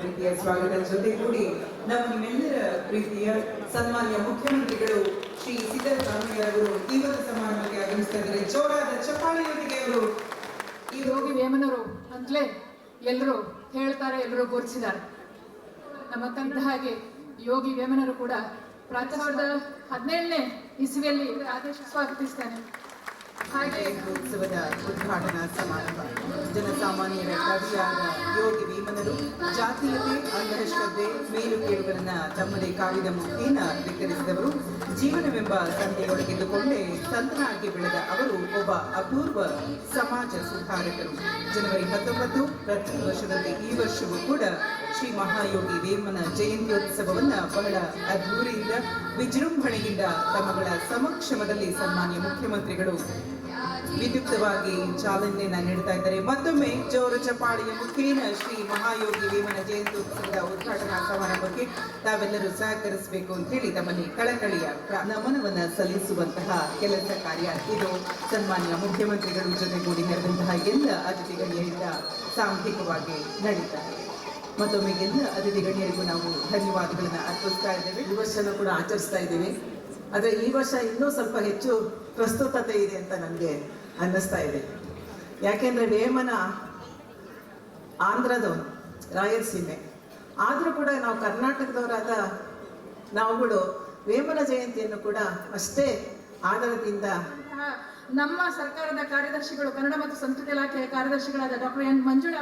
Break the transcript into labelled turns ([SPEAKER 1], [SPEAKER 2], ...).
[SPEAKER 1] ಪ್ರೀತಿಯ ಸ್ವಾಗತದ ಜೊತೆಗೂಡಿ ನಮ್ಮ ನಿಮ್ಮೆಲ್ಲರ ಪ್ರೀತಿಯ, ಸನ್ಮಾನ್ಯ ಮುಖ್ಯಮಂತ್ರಿಗಳು ಶ್ರೀ ಸಿದ್ದರಾಮಯ್ಯರವರು ಇವತ್ತು ಸಮಾರಂಭಕ್ಕೆ ಆಗಮಿಸ್ತಾ ಇದ್ದಾರೆ. ಜೋರಾದ ಚಪ್ಪಾಳೆಯೊಂದಿಗೆ ಅವರು.
[SPEAKER 2] ಈ ರೋಗಿ ವೇಮನರು ಅಂತಲೇ ಎಲ್ಲರೂ ಹೇಳ್ತಾರೆ ಎಲ್ಲರೂ ಗುರುತಿಸಿದ್ದಾರೆ. ನಮ್ಮ ತಂದ ಹಾಗೆ ಯೋಗಿ ವೇಮನರು ಕೂಡ ಪ್ರಾತಃ ಹದಿನೇಳನೇ ಇಸ್ವಿಯಲ್ಲಿ ಆದೇಶ ಸ್ವಾಗತಿಸ್ತಾನೆ. ಹಾಗೆ
[SPEAKER 1] ಉತ್ಸವದ ಉದ್ಘಾಟನಾ ಸಮಾರಂಭ. ಜನಸಾಮಾನ್ಯರ ಕವಿಯಾದ ಯೋಗಿ ವೇಮನರು ಜಾತೀಯತೆ ಅಂಧಶ್ರದ್ಧೆ ಮೇಲು ಕೇಳುಗಳನ್ನ ತಮ್ಮದೇ ಕಾವ್ಯದ ಮುಖೇನ ಧಿಕ್ಕರಿಸಿದವರು, ಜೀವನವೆಂಬ ಸಂತೆಯೊಳಗಿದ್ದುಕೊಂಡೇ ಸಂತನಾಗಿ ಬೆಳೆದ ಅವರು ಒಬ್ಬ ಅಪೂರ್ವ ಸಮಾಜ ಸುಧಾರಕರು. ಜನವರಿ ಹತ್ತೊಂಬತ್ತು, ಪ್ರತಿ ವರ್ಷದಂತೆ ಈ ವರ್ಷವೂ ಕೂಡ ಶ್ರೀ ಮಹಾಯೋಗಿ ವೇಮನ ಜಯಂತ್ಯೋತ್ಸವವನ್ನು ಬಹಳ ಅದ್ಧೂರಿಯಿಂದ ವಿಜೃಂಭಣೆಯಿಂದ ತಮ್ಮಗಳ ಸಮಕ್ಷಮದಲ್ಲಿ ಸನ್ಮಾನ್ಯ ಮುಖ್ಯಮಂತ್ರಿಗಳು ವಿದ್ಯುಕ್ತವಾಗಿ ಚಾಲನೆಯನ್ನ ನೀಡ್ತಾ ಇದ್ದಾರೆ. ಮತ್ತೊಮ್ಮೆ ಜೋರು ಚಪಾಳಿಯ ಮುಖೇನ ಶ್ರೀ ಮಹಾಯೋಗಿ ವೇಮನ ಜಯಂತ್ಯೋತ್ಸವದ ಉದ್ಘಾಟನಾ ಸಮಾರಂಭಕ್ಕೆ ತಾವೆಲ್ಲರೂ ಸಹಕರಿಸಬೇಕು ಅಂತ ಹೇಳಿ ತಮ್ಮಲ್ಲಿ ಕಳಕಳಿಯ ನಮನವನ್ನ ಸಲ್ಲಿಸುವಂತಹ ಕೆಲಸ ಕಾರ್ಯ ಇದು. ಸನ್ಮಾನ್ಯ ಮುಖ್ಯಮಂತ್ರಿಗಳು ಜೊತೆಗೂಡಿ ನೆರೆದಂತಹ ಎಲ್ಲ ಅತಿಥಿಗಳಿಂದ ಸಾಂಘಿಕವಾಗಿ ನಡೀತಾ ಇದೆ. ಮತ್ತೊಮ್ಮೆ ಎಲ್ಲ ಅತಿಥಿ ಗಣ್ಯರಿಗೂ ನಾವು ಧನ್ಯವಾದಗಳನ್ನು ಅರ್ಪಿಸ್ತಾ ಇದ್ದೇವೆ.
[SPEAKER 3] ಈ ವರ್ಷನೂ ಕೂಡ ಆಚರಿಸ್ತಾ ಇದ್ದೀವಿ. ಆದರೆ ಈ ವರ್ಷ ಇನ್ನೂ ಸ್ವಲ್ಪ ಹೆಚ್ಚು ಪ್ರಸ್ತುತತೆ ಇದೆ ಅಂತ ನನಗೆ ಅನ್ನಿಸ್ತಾ ಇದೆ. ಯಾಕೆಂದರೆ ವೇಮನ ಆಂಧ್ರದವನು ರಾಯಲಸೀಮೆ ಆದರೂ ಕೂಡ ನಾವು ಕರ್ನಾಟಕದವರಾದ ನಾವುಗಳು ವೇಮನ ಜಯಂತಿಯನ್ನು ಕೂಡ ಅಷ್ಟೇ ಆಧಾರದಿಂದ
[SPEAKER 2] ನಮ್ಮ ಸರ್ಕಾರದ ಕಾರ್ಯದರ್ಶಿಗಳು ಕನ್ನಡ ಮತ್ತು ಸಂಸ್ಕೃತಿ ಇಲಾಖೆಯ ಕಾರ್ಯದರ್ಶಿಗಳಾದ ಡಾಕ್ಟರ್ ಎನ್ ಮಂಜುಳಾ